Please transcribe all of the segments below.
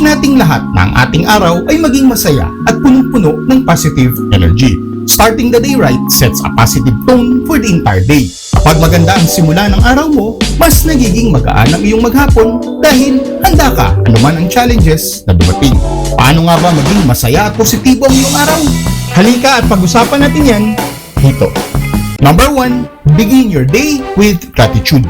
nating lahat na ang ating araw ay maging masaya at punong-puno ng positive energy. Starting the day right sets a positive tone for the entire day. Kapag maganda ang simula ng araw mo, mas nagiging magaan ang iyong maghapon dahil handa ka anuman ang challenges na dumating. Paano nga ba maging masaya at positibo ang iyong araw? Halika at pag-usapan natin yan dito. Number 1, begin your day with gratitude.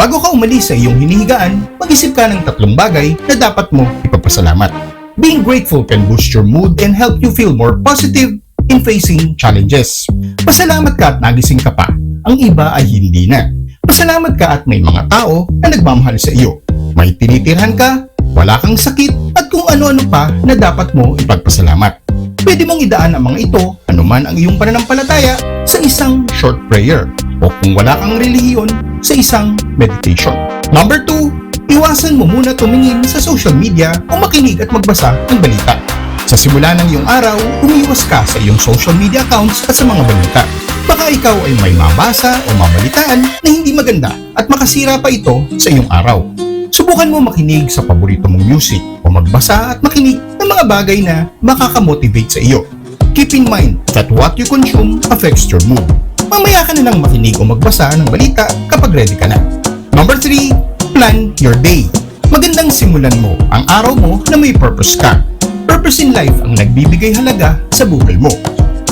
Bago ka umalis sa iyong hinihigaan, mag-isip ka ng tatlong bagay na dapat mo ipagpasalamat. Being grateful can boost your mood and help you feel more positive in facing challenges. Pasalamat ka at nagising ka pa. Ang iba ay hindi na. Pasalamat ka at may mga tao na nagmamahal sa iyo. May tinitirhan ka, wala kang sakit, at kung ano-ano pa na dapat mo ipagpasalamat. Pwede mong idaan ang mga ito, anuman ang iyong pananampalataya, sa isang short prayer o kung wala kang relihiyon, sa isang meditation. Number 2, iwasan mo muna tumingin sa social media o makinig at magbasa ng balita. Sa simula ng iyong araw, umiwas ka sa iyong social media accounts at sa mga balita. Baka ikaw ay may mabasa o mabalitaan na hindi maganda at makasira pa ito sa iyong araw. Subukan mo makinig sa paborito mong music o magbasa at makinig ng mga bagay na makakamotivate sa iyo. Keep in mind that what you consume affects your mood. Mamaya ka na lang makinig o magbasa ng balita kapag ready ka na. Number 3, plan your day. Magandang simulan mo ang araw mo na may purpose ka. Purpose in life ang nagbibigay halaga sa buhay mo.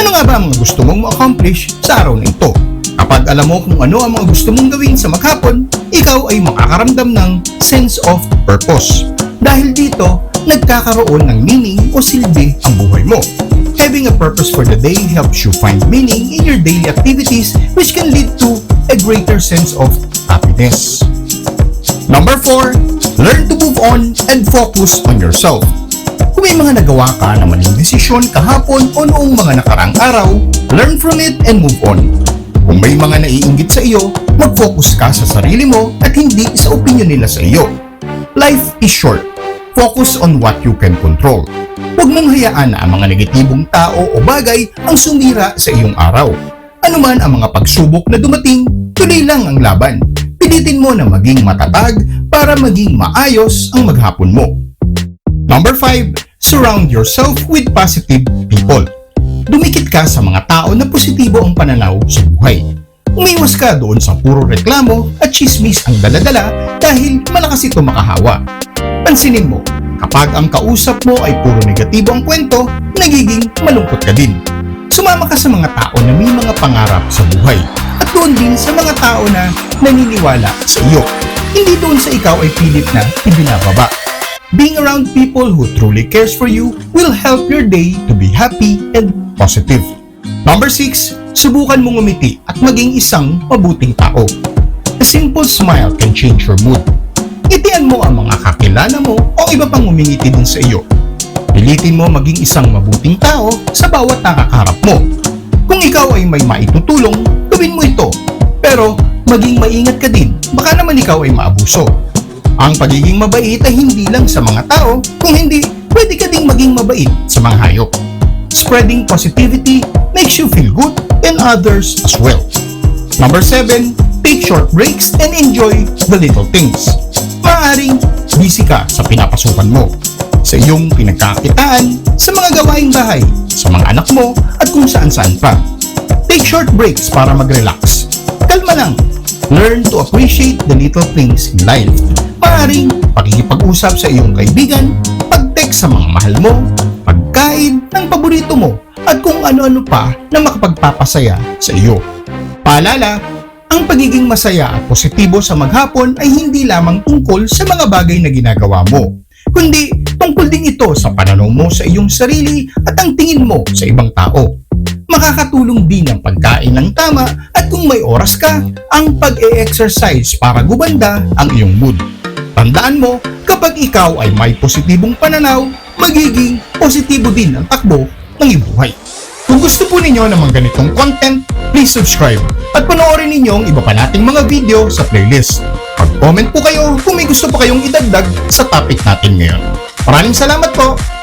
Ano nga ba ang mga gusto mong ma-accomplish sa araw na ito? Kapag alam mo kung ano ang mga gusto mong gawin sa maghapon, ikaw ay makakaramdam ng sense of purpose. Dahil dito, nagkakaroon ng meaning o silbi ang buhay mo. Having a purpose for the day helps you find meaning in your daily activities which can lead to a greater sense of happiness. Number 4, learn to move on and focus on yourself. Kung may mga nagawa ka na maling desisyon kahapon o noong mga nakarang araw, learn from it and move on. Kung may mga naiinggit sa iyo, mag-focus ka sa sarili mo at hindi sa opinion nila sa iyo. Life is short. Focus on what you can control. Huwag mong hayaan na ang mga negatibong tao o bagay ang sumira sa iyong araw. Ano man ang mga pagsubok na dumating, tuloy lang ang laban. Pilitin mo na maging matatag para maging maayos ang maghapon mo. Number 5, surround yourself with positive people. Dumikit ka sa mga tao na positibo ang pananaw sa buhay. Umiwas ka doon sa puro reklamo at chismis ang daladala dahil malakas ito makahawa. Pansinin mo, kapag ang kausap mo ay puro negatibo ang kwento, nagiging malungkot ka din. Sumama ka sa mga tao na may mga pangarap sa buhay at doon din sa mga tao na naniniwala sa iyo. Hindi doon sa ikaw ay pilit na ibinababa. Being around people who truly cares for you will help your day to be happy and positive. Number 6, subukan mong umiti at maging isang mabuting tao. A simple smile can change your mood. Itian mo ang mga kakilala mo o iba pang umingiti din sa iyo. Pilitin mo maging isang mabuting tao sa bawat nakakaharap mo. Kung ikaw ay may maitutulong, gawin mo ito. Pero maging maingat ka din, baka naman ikaw ay maabuso. Ang pagiging mabait ay hindi lang sa mga tao, kung hindi, pwede ka ding maging mabait sa mga hayop. Spreading positivity makes you feel good and others as well. Number 7, take short breaks and enjoy the little things. Maaring busy ka sa pinapasukan mo, sa iyong pinagkakitaan, sa mga gawaing bahay, sa mga anak mo, at kung saan-saan pa. Take short breaks para mag-relax. Kalma lang. Learn to appreciate the little things in life. Maaring pakikipag-usap sa iyong kaibigan, pag-text sa mga mahal mo, pagkain ng paborito mo, at kung ano-ano pa na makapagpapasaya sa iyo. Paalala, ang pagiging masaya at positibo sa maghapon ay hindi lamang tungkol sa mga bagay na ginagawa mo, kundi tungkol din ito sa pananaw mo sa iyong sarili at ang tingin mo sa ibang tao. Makakatulong din ang pagkain ng tama at kung may oras ka, ang pag-e-exercise para gumanda ang iyong mood. Tandaan mo, kapag ikaw ay may positibong pananaw, magiging positibo din ang takbo ng iyong buhay. Kung gusto po ninyo ng mga ganitong content, please subscribe at panoorin ninyo ang iba pa nating mga video sa playlist. Mag-comment po kayo kung may gusto pa kayong idagdag sa topic natin ngayon. Maraming salamat po!